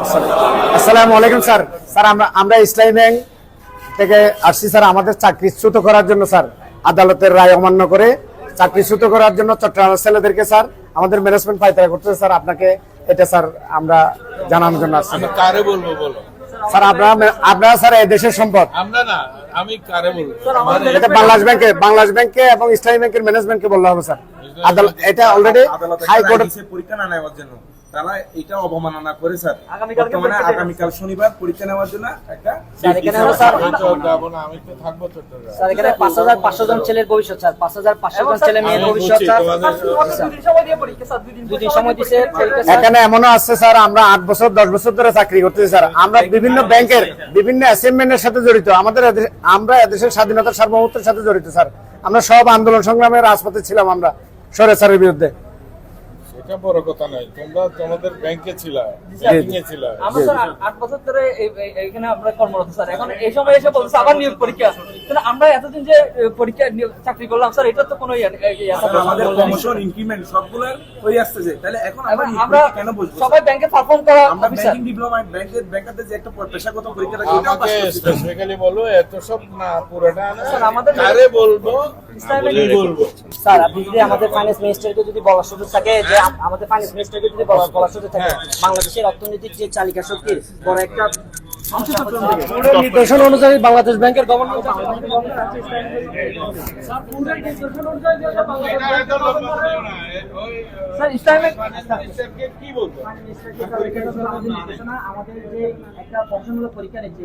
আসসালামু আলাইকুম sir. Sir আমরা আমরা ইসলামী ব্যাংক থেকে আসছি স্যার আমাদের চাকরিচ্যুত করার জন্য স্যার। আদালতের রায় অমান্য করে চাকরিচ্যুত করার জন্য চট্টগ্রামের ছেলেদেরকে স্যার আমাদের ম্যানেজমেন্ট পাইতারা করতেছে স্যার। আপনাকে এটা স্যার আমরা জানানোর জন্য আসছি কারে বলব বলো? স্যার আপনারা আপনারা স্যার এই দেশের সম্পদ। আমরা না আমি কারে বলব? এটা বাংলাদেশ ব্যাংকে বাংলাদেশ ব্যাংকে এবং ইসলামী ব্যাংকের ম্যানেজমেন্টকে বললে হবে স্যার। আদালত এটা অলরেডি হাইকোর্ট পরীক্ষা না নেওয়ার জন্য। তারা এটা অবমাননা করে স্যার। বর্তমানে আগামীকাল শনিবার পরীক্ষা নেওয়ার জন্য একটা এখানে হলো স্যার- আমি তো যাব না আমি তো থাকব স্যার এখানে পাঁচ হাজার পাঁচশো জন ছেলের ভবিষ্যৎ স্যার। পাঁচ হাজার পাঁচশো জন ছেলে মেয়ের ভবিষ্যৎ স্যার। দুদিন সময় দিছে এখানে এমনও আছে স্যার আমরা আট বছর দশ বছর ধরে চাকরি করতেছি স্যার। আমরা বিভিন্ন ব্যাংকের বিভিন্ন অ্যাসাইনমেন্টের সাথে জড়িত। আমাদের আমরা এদেশের স্বাধীনতার সার্বভৌমত্বের সাথে জড়িত স্যার। আমরা সব আন্দোলন সংগ্রামের রাজপথে ছিলাম আমরা সরে স্যারের বিরুদ্ধে। সেটা বড় কথা নয় তোমরা তোমাদের ব্যাংকে ছিলা ব্যাংকিং ছিল। আমরা স্যার আট- আট বছর ধরে এই- আমরা কর্মরত স্যার। এখন এই সময় এসে বলছে আবার নিয়োগ পরীক্ষা তাহলে আমরা এতদিন যে পরীক্ষা চাকরি করলাম স্যার এটা তো কোনো নেই, আমাদের প্রমোশন ইনক্রিমেন্ট সবগুলো হয়ে আসতেছে। তাহলে এখন আমরা কেন বসবো সবাই ব্যাংকে পারফর্ম করা আমরা ব্যাংকিং ডিপ্লোমা ব্যাংকের ব্যাংকারদের যে একটা পেশাগত পরীক্ষা থাকে এটাও পাস করছি। স্পেসিফিক্যালি বলো এত সব না পুরোটা স্যার, আমাদের- কারে বলব বলব? স্যার আপনি যদি আমাদের ফাইন্যান্স মিনিস্টারকে যদি বলার সুযোগ থাকে যে আমাদের ফাইন্যান্স মিনিস্টারকে যদি বলার সুযোগ থাকে বাংলাদেশের অর্থনৈতিক যে চালিকা শক্তির বড় একটা। নির্দেশন অনুযায়ী বাংলাদেশ ব্যাংকের আমাদের যে একটা পরীক্ষা নিচ্ছে